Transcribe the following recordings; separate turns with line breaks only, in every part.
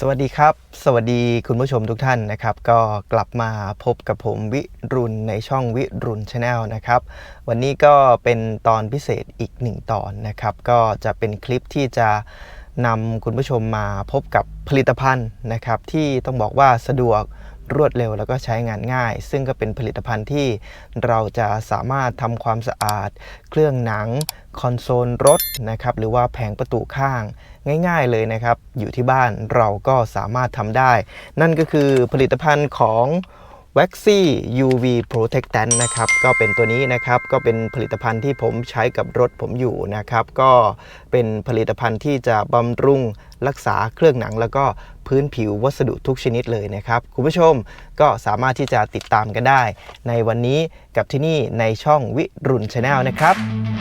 สวัสดีครับ สวัสดีคุณผู้ชมทุกท่านนะครับ ก็กลับมาพบกับผมวิรุณในช่องวิรุณชาแนลนะครับ วันนี้ก็เป็นตอนพิเศษอีกหนึ่งตอนนะครับ ก็จะเป็นคลิปที่จะนำคุณผู้ชมมาพบกับผลิตภัณฑ์นะครับ ที่ต้องบอกว่าสะดวกรวดเร็วแล้วก็ใช้งานง่าย ซึ่งก็เป็นผลิตภัณฑ์ที่เราจะสามารถทำความสะอาด เครื่องหนัง คอนโซลรถนะครับ หรือว่าแผงประตูข้าง ง่าย ๆเลยนะครับ อยู่ที่บ้านเราก็สามารถทำได้ นั่นก็คือผลิตภัณฑ์ของ w a x y UV Protectant นะครับก็เป็นตัวนี้นะครับก็เป็นผลิตภัณฑ์ที่ผมใช้กับรถผมอยู่นะครับ ก็เป็นผลิตภัณฑ์ที่จะบำรุงรักษาเครื่องหนัง แล้วก็พื้นผิววัสดุทุกชนิดเลยนะครับ คุณผู้ชมก็สามารถที่จะติดตามกันได้ ในวันนี้กับที่นี่ในช่องวิรุณชาแนลนะครับ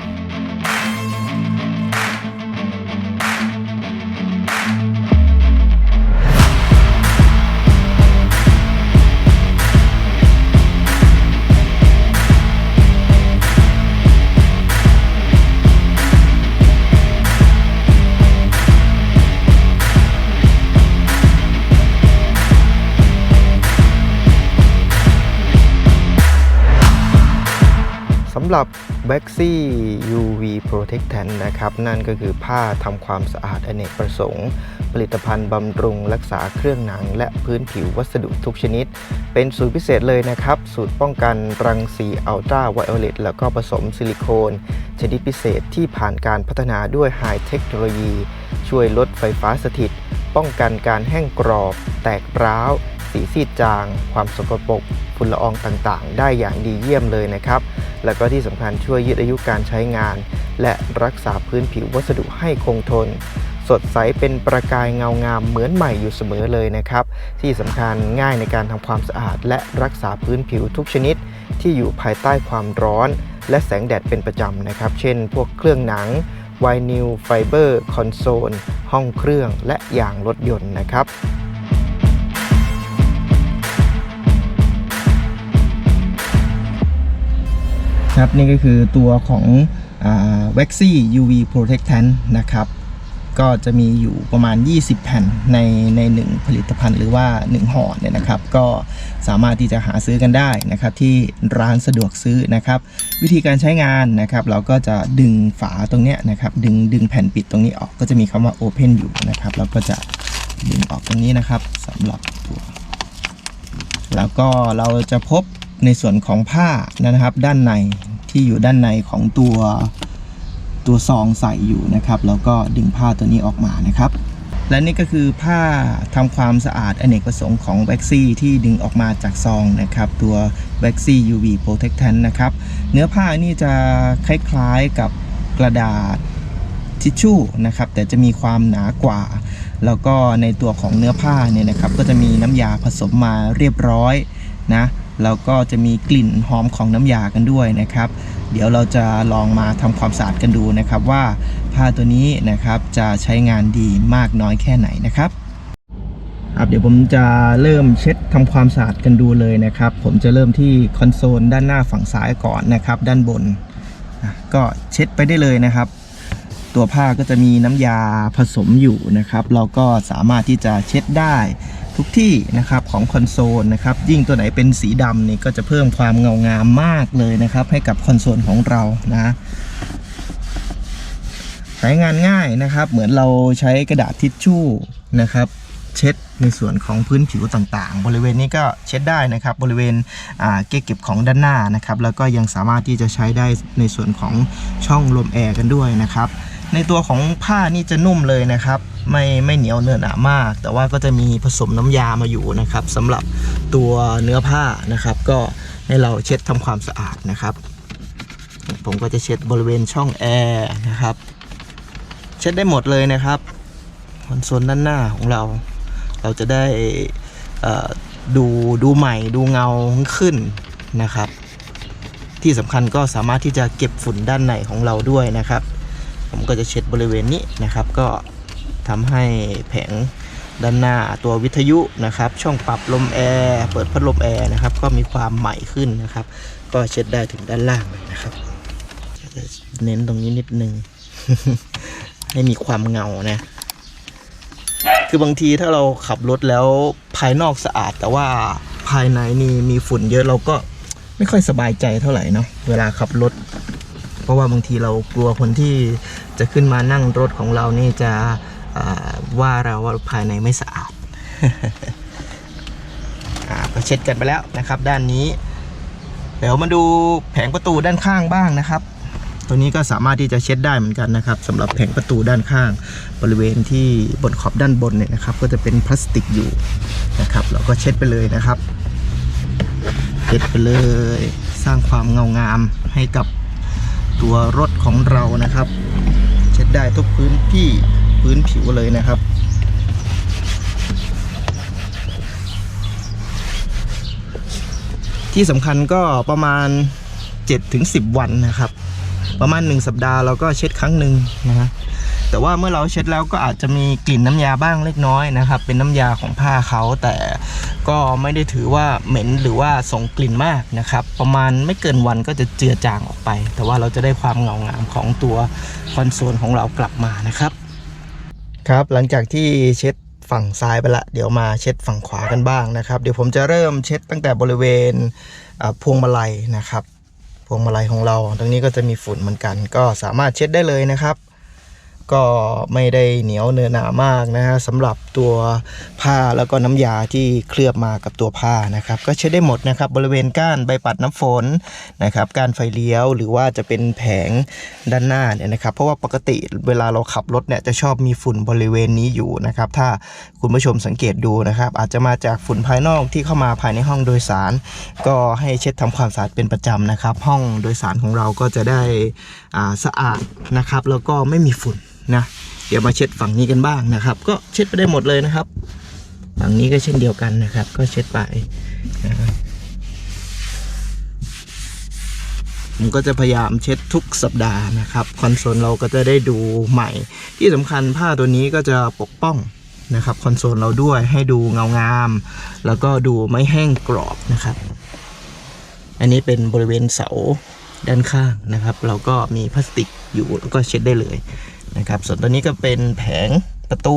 ำหรับ w a x y UV Protectant นะครับ นั่นก็คือผ้าทำความสะอาดอเนกประสงค์ ผลิตภัณฑ์บำรุงรักษาเครื่องหนัง และพื้นผิววัสดุทุกชนิด เป็นสูตรพิเศษเลยนะครับ สูตรป้องกันรังสีอัลตราไวโอเลตแล้วก็ผสมซิลิโคน ชนิดพิเศษที่ผ่านการพัฒนาด้วยไฮเทคโนโลยี ช่วยลดไฟฟ้าสถิต ป้องกันการแห้งกรอบ แตกร้าวสีซีดจาง ความสกปรกฝุ่นละอองต่างๆ ได้อย่างดีเยี่ยมเลยนะครับ แล้วก็ที่สำคัญช่วยยืดอายุการใช้งาน และรักษาพื้นผิววัสดุให้คงทน สดใสเป็นประกายเงางามเหมือนใหม่อยู่เสมอเลยนะครับ ที่สำคัญง่ายในการทำความสะอาด และรักษาพื้นผิวทุกชนิด ที่อยู่ภายใต้ความร้อน และแสงแดดเป็นประจำนะครับ เช่น พวกเครื่องหนังไวนิลไฟเบอร์คอนโซลห้องเครื่องและยางรถยนต์นะครับ ครับนี่ก็คือตัวของเว็กซี่ UV Protectant นะครับก็จะมีอยู่ประมาณ 20 แผ่นในในหนึ่งผลิตภัณฑ์หรือว่า 1ห่อเนี่ยนะครับ ก็สามารถที่จะหาซื้อกันได้นะครับ ที่ร้านสะดวกซื้อนะครับ วิธีการใช้งานนะครับ เราก็จะดึงฝาตรงเนี้ยนะครับ ดึงดึงแผ่นปิดตรงนี้ออกก็จะมีคำว่า Open อยู่นะครับแล้วก็จะดึงออกตรงนี้นะครับสำหรับตัว แล้วก็เราจะพบ ในส่วนของผ้านะครับ ด้านในที่อยู่ด้านในของตัวตัวซองใส่อยู่นะครับ แล้วก็ดึงผ้าตัวนี้ออกมานะครับ และนี่ก็คือผ้าทำความสะอาดอเนกประสงค์ของ w a x y ที่ดึงออกมาจากซองนะครับ ตัว w a x y UV Protectant นะครับ เนื้อผ้านี่จะคล้ายๆกับกระดาษทิชชู่นะครับ แต่จะมีความหนากว่า แล้วก็ในตัวของเนื้อผ้าเนี่ยนะครับ ก็จะมีน้ำยาผสมมาเรียบร้อยนะ แล้วก็จะมีกลิ่นหอมของน้ำยากันด้วยนะครับ เดี๋ยวเราจะลองมาทำความสะอาดกันดูนะครับว่าผ้าตัวนี้นะครับจะใช้งานดีมากน้อยแค่ไหนนะครับครับเดี๋ยวผมจะเริ่มเช็ดทำความสะอาดกันดูเลยนะครับ ผมจะเริ่มที่คอนโซลด้านหน้าฝั่งซ้ายก่อนนะครับ ด้านบน ก็เช็ดไปได้เลยนะครับ ตัวผ้าก็จะมีน้ำยาผสมอยู่นะครับ เราก็สามารถที่จะเช็ดได้ ทุกที่นะครับของคอนโซลนะครับยิ่งตัวไหนเป็นสีดำนี่ก็จะเพิ่มความเงางามมากเลยนะครับ ให้กับคอนโซลของเรานะใช้งานง่ายนะครับ เหมือนเราใช้กระดาษทิชชู่นะครับเช็ดในส่วนของพื้นผิวต่างๆ บริเวณนี้ก็เช็ดได้นะครับ บริเวณเก็บเก็บของด้านหน้านะครับ แล้วก็ยังสามารถที่จะใช้ได้ในส่วนของช่องลมแอร์กันด้วยนะครับ ในตัวของผ้านี่จะนุ่มเลยนะครับ ไม่ไม่เหนียวเนื้อหนามาก แต่ว่าก็จะมีผสมน้ำยามาอยู่นะครับสำหรับตัวเนื้อผ้านะครับ ก็ให้เราเช็ดทำความสะอาดนะครับ ผมก็จะเช็ดบริเวณช่องแอร์นะครับ เช็ดได้หมดเลยนะครับคอนโซลด้านหน้าของเรา เราจะได้ดูดูใหม่ดูเงาขึ้นนะครับ ที่สำคัญก็สามารถที่จะเก็บฝุ่นด้านในของเราด้วยนะครับ ผมก็จะเช็ดบริเวณนี้นะครับ ก็ ทำให้แผงด้านหน้าตัววิทยุนะครับ ช่องปรับลมแอร์เปิดพัดลมแอร์นะครับ ก็มีความใหม่ขึ้นนะครับ ก็เช็ดได้ถึงด้านล่างเลยนะครับเน้นตรงนี้นิดนึง ให้มีความเงานะ คือบางทีถ้าเราขับรถแล้วภายนอกสะอาด แต่ว่าภายในนี่มีฝุ่นเยอะเราก็ไม่ค่อยสบายใจเท่าไหร่เนาะเวลาขับรถ เพราะว่าบางทีเรากลัวคนที่จะขึ้นมานั่งรถของเรานี่จะ ว่าเราว่าภายในไม่สะอาดอาก็เช็ดกันไปแล้วนะครับ ด้านนี้ เดี๋ยวมาดูแผงประตูด้านข้างบ้างนะครับ ตัวนี้ก็สามารถที่จะเช็ดได้เหมือนกันนะครับสำหรับแผงประตูด้านข้าง บริเวณที่บนขอบด้านบนเนี่ยนะครับ ก็จะเป็นพลาสติกอยู่นะครับ เราก็เช็ดไปเลยนะครับเช็ดไปเลยสร้างความเงางามให้กับตัวรถของเรานะครับ เช็ดได้ทุกพื้นที่ พื้นผิวเลยนะครับ ที่สำคัญก็ประมาณ 7-10 วันนะครับ ประมาณ 1 สัปดาห์เราก็เช็ดครั้งหนึ่งนะฮะแต่ว่าเมื่อเราเช็ดแล้วก็อาจจะมีกลิ่นน้ำยาบ้างเล็กน้อยนะครับ เป็นน้ำยาของผ้าเขาแต่ก็ไม่ได้ถือว่าเหม็นหรือว่าส่งกลิ่นมากนะครับ ประมาณไม่เกินวันก็จะเจือจางออกไป แต่ว่าเราจะได้ความเงางามของตัวคอนโซลของเรากลับมานะครับ ครับ หลังจากที่เช็ดฝั่งซ้ายไปละ เดี๋ยวมาเช็ดฝั่งขวากันบ้างนะครับ เดี๋ยวผมจะเริ่มเช็ดตั้งแต่บริเวณพวงมาลัยนะครับ พวงมาลัยของเรา ตรงนี้ก็จะมีฝุ่นเหมือนกัน ก็สามารถเช็ดได้เลยนะครับ ก็ไม่ได้เหนียวเนื้อหนามากนะฮะสำหรับตัวผ้าแล้วก็น้ำยาที่เคลือบมากับตัวผ้านะครับ ก็เช็ดได้หมดนะครับบริเวณก้านใบปัดน้ำฝนนะครับกานไฟเลี้ยวหรือว่าจะเป็นแผงด้านหน้าเนี่ยนะครับ เพราะว่าปกติเวลาเราขับรถเนี่ยจะชอบมีฝุ่นบริเวณนี้อยู่นะครับ ถ้าคุณผู้ชมสังเกตดูนะครับ อาจจะมาจากฝุ่นภายนอกที่เข้ามาภายในห้องโดยสาร ก็ให้เช็ดทำความสะอาดเป็นประจำนะครับ ห้องโดยสารของเราก็จะได้สะอาดนะครับ แล้วก็ไม่มีฝุ่น นะ เดี๋ยวมาเช็ดฝั่งนี้กันบ้างนะครับ ก็เช็ดไปได้หมดเลยนะครับ ฝั่งนี้ก็เช่นเดียวกันนะครับ ก็เช็ดไปผมก็จะพยายามเช็ดทุกสัปดาห์นะครับคอนโซลเราก็จะได้ดูใหม่ ที่สำคัญผ้าตัวนี้ก็จะปกป้องนะครับคอนโซลเราด้วยให้ดูเงางาม แล้วก็ดูไม่แห้งกรอบนะครับ อันนี้เป็นบริเวณเสาด้านข้างนะครับ เราก็มีพลาสติกอยู่แล้วก็เช็ดได้เลย นะครับ ส่วนตัวนี้ก็เป็นแผงประตู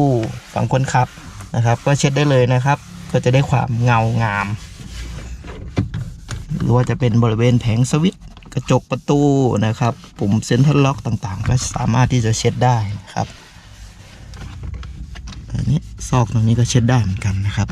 ฝั่งคนขับนะครับ ก็เช็ดได้เลยนะครับ ก็จะได้ความเงางาม หรือว่าจะเป็นบริเวณแผงสวิตช์กระจกประตูนะครับ ปุ่มเซ็นทรัลล็อกต่างๆ ก็สามารถที่จะเช็ดได้นะครับอันนี้ซอกตรงนี้ก็เช็ดได้เหมือนกันนะครับ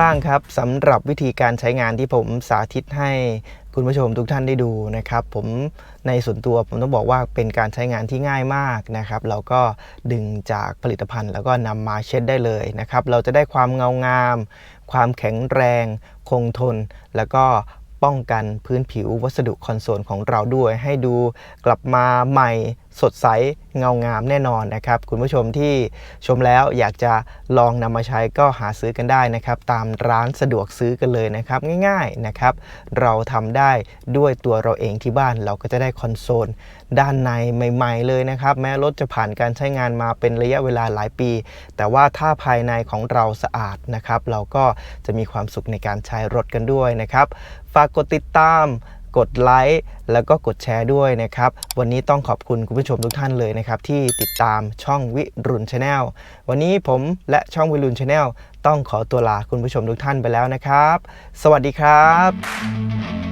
บ้างครับสำหรับวิธีการใช้งานที่ผมสาธิตให้คุณผู้ชมทุกท่านได้ดูนะครับ ผมในส่วนตัวผมต้องบอกว่าเป็นการใช้งานที่ง่ายมากนะครับ เราก็ดึงจากผลิตภัณฑ์ แล้วก็นำมาเช็ดได้เลยนะครับ เราจะได้ความเงางาม ความแข็งแรง คงทน แล้วก็ป้องกันพื้นผิววัสดุคอนโซลของเราด้วย ให้ดูกลับมาใหม่ สดใสเงางามแน่นอนนะครับ คุณผู้ชมที่ชมแล้วอยากจะลองนำมาใช้ก็หาซื้อกันได้นะครับ ตามร้านสะดวกซื้อกันเลยนะครับ ง่ายๆนะครับ เราทำได้ด้วยตัวเราเองที่บ้านเราก็จะได้คอนโซลด้านในใหม่ ๆ เลยนะครับ แม้รถจะผ่านการใช้งานมาเป็นระยะเวลาหลายปี แต่ว่าถ้าภายในของเราสะอาดนะครับ เราก็จะมีความสุขในการใช้รถกันด้วยนะครับ ฝากกดติดตาม กดไลค์แล้วก็กดแชร์ด้วยนะครับ วันนี้ต้องขอบคุณคุณผู้ชมทุกท่านเลยนะครับ ที่ติดตามช่องวิรุณชาแนลวันนี้ผมและช่องวิรุณชาแนลต้องขอตัวลาคุณผู้ชมทุกท่านไปแล้วนะครับ สวัสดีครับ